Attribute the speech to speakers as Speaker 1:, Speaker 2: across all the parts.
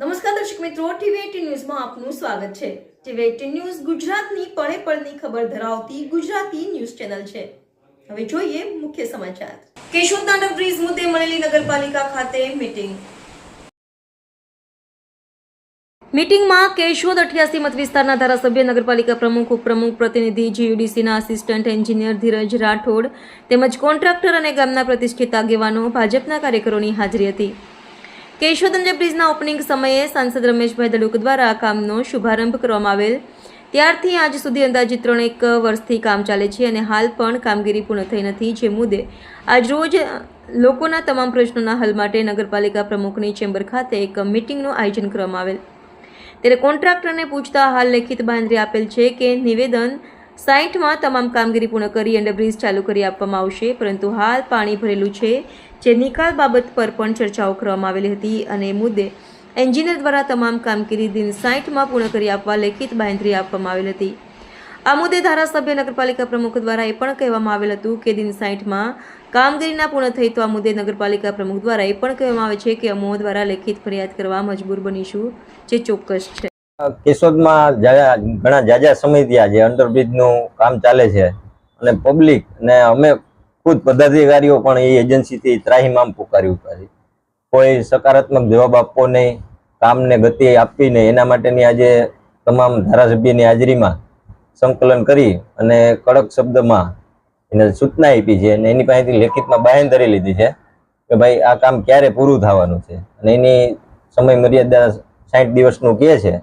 Speaker 1: નમસ્કાર દર્શક મિત્રો, ટીવી ન્યૂઝમાં આપનું સ્વાગત છે. ટીવી એટીન ન્યૂઝ ગુજરાતની પળે પળની ખબર ધરાવતી ગુજરાતી ન્યૂઝ ચેનલ છે. હવે જોઈએ મુખ્ય સમાચાર. કેશોદ દાંડવ બ્રિજ મુદ્દે મળેલી નગરપાલિકા ખાતે મીટિંગ. મીટિંગમાં કેશોદ અઠ્યાસી મત વિસ્તારના ધારાસભ્ય, નગરપાલિકા પ્રમુખ, ઉપપ્રમુખ, પ્રતિનિધિ, જીયુડીસીના આસિસ્ટન્ટ એન્જિનિયર ધીરજ રાઠોડ તેમજ કોન્ટ્રાક્ટર અને ગામના પ્રતિષ્ઠિત આગેવાનો ભાજપના કાર્યકરોની હાજરી હતી. કેશોદ અંજર બ્રિજના ઓપનિંગ સમયે સાંસદ રમેશભાઈ દડુક દ્વારા કામનો શુભારંભ કરવામાં આવેલ. ત્યારથી આજ સુધી અંદાજિત ત્રણ એક વર્ષથી કામ ચાલે છે અને હાલ પણ કામગીરી પૂર્ણ થઈ નથી. જે મુદ્દે આજરોજ લોકોના તમામ પ્રશ્નોના હલ માટે નગરપાલિકા પ્રમુખની ચેમ્બર ખાતે એક મિટિંગનું આયોજન કરવામાં આવેલ. ત્યારે કોન્ટ્રાક્ટરને પૂછતા હાલ લેખિત બાંધરી આપેલ છે કે નિવેદન સાઇટમાં તમામ કામગીરી પૂર્ણ કરી અંડરબ્રિજ ચાલુ કરી આપવામાં આવશે, પરંતુ હાલ પાણી ભરેલું છે. જે નિકાલ બાબત પર પણ ચર્ચાઓ કરવામાં આવેલી હતી અને મુદ્દે એન્જિનિયર દ્વારા તમામ કામગીરી દિન સાઇટમાં પૂર્ણ કરી આપવા લેખિત બાંધરી આપવામાં આવેલ હતી. આ મુદ્દે ધારાસભ્ય નગરપાલિકા પ્રમુખ દ્વારા એ પણ કહેવામાં આવેલ હતું કે દિન સાઇટમાં કામગીરીના પૂર્ણ થઈ તો આ મુદ્દે નગરપાલિકા પ્રમુખ દ્વારા એ પણ કહેવામાં આવે છે કે અમો દ્વારા લેખિત ફરિયાદ કરવા મજબૂર બનીશું, જે ચોક્કસ છે.
Speaker 2: કેશોદમાં ઘણા જાજા સમયથી આજે અંડરબ્રિજનું કામ ચાલે છે અને પબ્લિક ને અમે ખુદ પદાધિકારીઓ પણ એ એજન્સીથી ત્રાહીમામ પુકારી ઉપાડી કોઈ સકારાત્મક જવાબ આપવો નહીં, કામને ગતિ આપવી નહીં, એના માટેની આજે તમામ ધારાસભ્યની હાજરીમાં સંકલન કરી અને કડક શબ્દમાં એને સૂચના આપી છે અને એની પાસેથી લેખિતમાં બાહેંધરી લીધી છે કે ભાઈ આ કામ ક્યારે પૂરું થવાનું છે અને એની સમય મર્યાદા સાઠ દિવસનું કહે છે.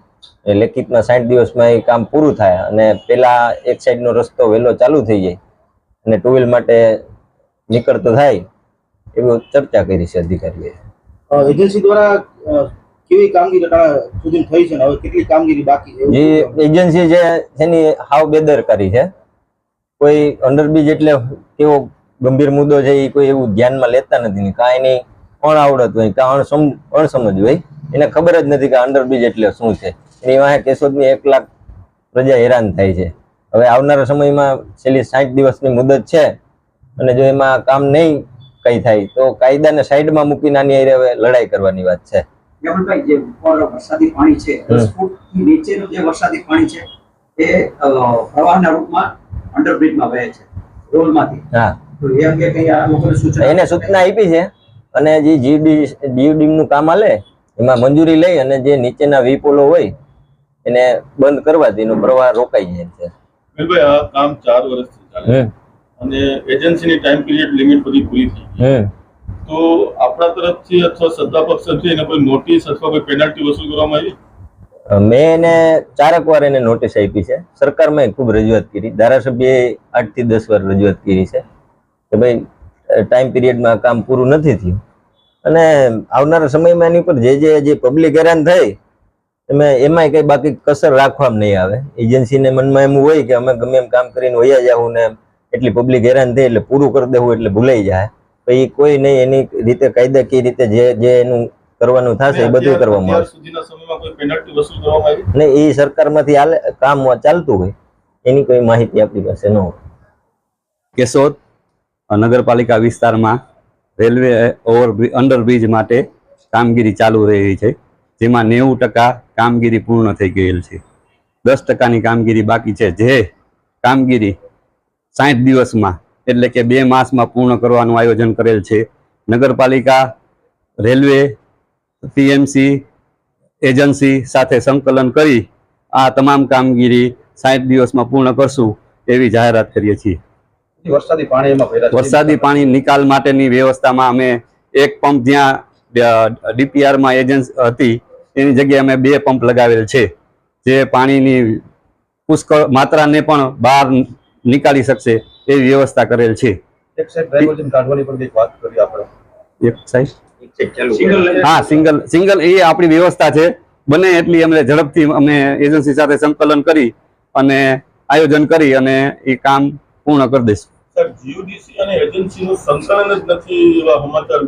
Speaker 2: એ લેખિતમાં સાઠ દિવસમાં એ કામ પૂરું થાય અને પેલા એક સાઈડનો રસ્તો વહેલો ચાલુ થઈ જાય અને ટુ વ્હીલ માટે નીકળતો થાય એવી ચર્ચા કરી છે અધિકારીએ.
Speaker 3: એજન્સી દ્વારા કેવી કામગીરી સુધી થઈ છે હવે કેટલી કામગીરી બાકી છે
Speaker 2: જે એજન્સી છે એની હાવ બેદરકારી છે કોઈ અંડરબ્રિજ એટલે કેવો ગંભીર મુદ્દો છે એ કોઈ એવું ધ્યાનમાં લેતા નથી કાંઈ એની અણઆવડત હોય કાં અણસમ અણસમજ હોય એને ખબર જ નથી કે અંડરબ્રિજ એટલે શું છે. એની વાંહે કેશોદની એક લાખ પ્રજા હેરાન થાય છે. હવે આવનારા સમયમાં છેલ્લી સાઠ દિવસની મુદત છે અને જો એમાં કામ નહીં કઈ થાય તો કાયદાને સાઈડમાં મૂકીને આની હારે હવે લડાઈ કરવાની વાત છે.
Speaker 4: જે વરસાદી પાણી છે
Speaker 2: હમ.
Speaker 4: દસ ફૂટથી નીચેનું જે વરસાદી પાણી છે એ પ્રવાહના રૂપમાં અંડરબ્રિજમાં વહે છે રોલમાંથી.
Speaker 2: હા.
Speaker 4: તો એ અંગે કઈ આ લોકોને સૂચના
Speaker 2: એને સૂચના આપી છે અને જે જીડી જીયુડીમનું કામ હાલે એમાં મંજૂરી લઈ અને જે નીચેના વીપોલો હોય એને બંધ કરવાથી એનો પ્રવાહ રોકાઈ જાય છે.
Speaker 5: ભાઈ આ કામ ચાર વર્ષથી ચાલે અને એજન્સીની ટાઈમ પીરિયડ લિમિટ બધી પૂરી થઈ ગઈ. તો આપણા તરફથી અથવા સત્તા પક્ષ તરફથી એને કોઈ નોટિસ અથવા કોઈ પેનલ્ટી વસૂલ કરવામાં આવી?
Speaker 2: મેં એને ચારક વાર એને નોટિસ આપી છે. સરકારમાં ખૂબ રજૂઆત કરી. ધારાસભ્યએ આઠથી દસ વાર રજૂઆત કરી છે કે ભાઈ ટાઈમ પીરિયડમાં કામ પૂરું નથી થયું. અને આવનારા સમયમાં એની ઉપર જે જે જે પબ્લિક હેરાન થઈ એમાં એમાંય કઈ બાકી કસર રાખવામાં નહીં આવે. એજન્સીને મનમાં એમ હોય કે અમે ગમે એમ કામ કરીને વયા જાવું ને એટલી પબ્લિક હેરાન થઈ એટલે પૂરું કરી દેવું એટલે ભૂલાઈ જાય. તો એ કોઈ નહીં એની રીતે કાયદાકીય રીતે જે જે એનું કરવાનું થશે એ બધું કરવામાં આવશે.
Speaker 5: સુધીના સમયમાં કોઈ પેનલ્ટી વસૂલ કરવામાં આવી?
Speaker 2: ને એ સરકારમાંથી હાલે કામ ચાલતું હોય. એની કોઈ માહિતી આપણી પાસે ન હોય.
Speaker 6: કેશોદ નગરપાલિકા વિસ્તારમાં રેલવે ઓવર અંડરબ્રિજ માટે કામગીરી ચાલુ રહી છે. જેમાં નેવું ટકા કામગીરી પૂર્ણ થઈ ગયેલ છે. દસ ટકાની કામગીરી બાકી છે. જે કામગીરી સાઠ દિવસમાં એટલે કે બે માસમાં પૂર્ણ કરવાનું આયોજન કરેલ છે. નગરપાલિકા રેલવે પીએમસી એજન્સી સાથે સંકલન કરી આ તમામ કામગીરી સાઠ દિવસમાં પૂર્ણ કરશું એવી જાહેરાત કરીએ છીએ.
Speaker 3: વરસાદી પાણી.
Speaker 6: વરસાદી પાણી નિકાલ માટેની વ્યવસ્થામાં અમે એક પંપ જ્યાં ડીપીઆરમાં એજન્સી હતી એની જગ્યાએ અમે બે પંપ લગાવેલ છે. જે પાણીની પુષ્કળ માત્રાને પણ બહાર નીકાળી શકશે એવી વ્યવસ્થા કરેલ છે.
Speaker 3: એક સાઈડ
Speaker 6: હા સિંગલ સિંગલ એ આપણી વ્યવસ્થા છે. બને એટલી અમે ઝડપથી અમે એજન્સી સાથે સંકલન કરી અને આયોજન કરી અને એ કામ પૂર્ણ કરી દઈશું.
Speaker 5: જીયુડીસી અને એજન્સીનું સંકલન જ નથી એવા સમાચાર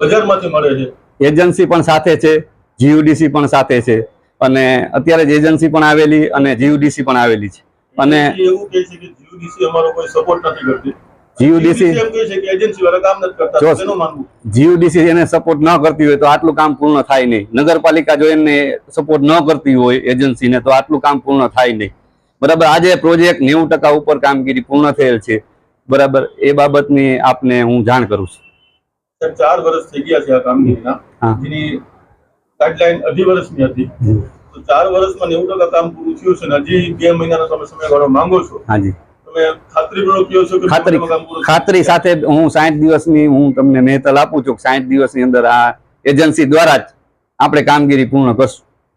Speaker 5: બજારમાંથી મળે છે.
Speaker 6: એજન્સી પણ સાથે છે. જીયુડીસી પણ સાથે છે. અને અત્યારે જ એજન્સી પણ આવેલી અને જીયુડીસી પણ આવેલી છે. અને
Speaker 5: એવું કહે છે કે જીયુડીસી અમારો કોઈ સપોર્ટ નથી કરતી.
Speaker 6: એને સપોર્ટ ન કરતી હોય તો આટલું કામ પૂર્ણ થાય નહીં. નગરપાલિકા જો એને સપોર્ટ ન કરતી હોય એજન્સીને તો આટલું કામ પૂર્ણ થાય નહીં. બરાબર આજે પ્રોજેક્ટ નેવું ટકા ઉપર કામગીરી પૂર્ણ થયેલ છે. બરાબર એ બાબતની આપને હું જાણ કરું છું.
Speaker 5: ચાર વર્ષ થઈ ગયા છે આ કામગીરીના. ગાઈડલાઈન અઢી વર્ષની હતી. તો ચાર વર્ષમાં નેવું ટકા કામ પૂરું થયું છે ને હજી બે મહિનાનો તમે સમયગાળો માંગો છો.
Speaker 6: હાજી. ખાતરી ખાતરી. સાથે હું સાઠ દિવસની હું તમને મહેતલ આપું છું સાઠ દિવસની અંદર આ એજન્સી દ્વારા જ આપણે કામગીરી પૂર્ણ કરશું.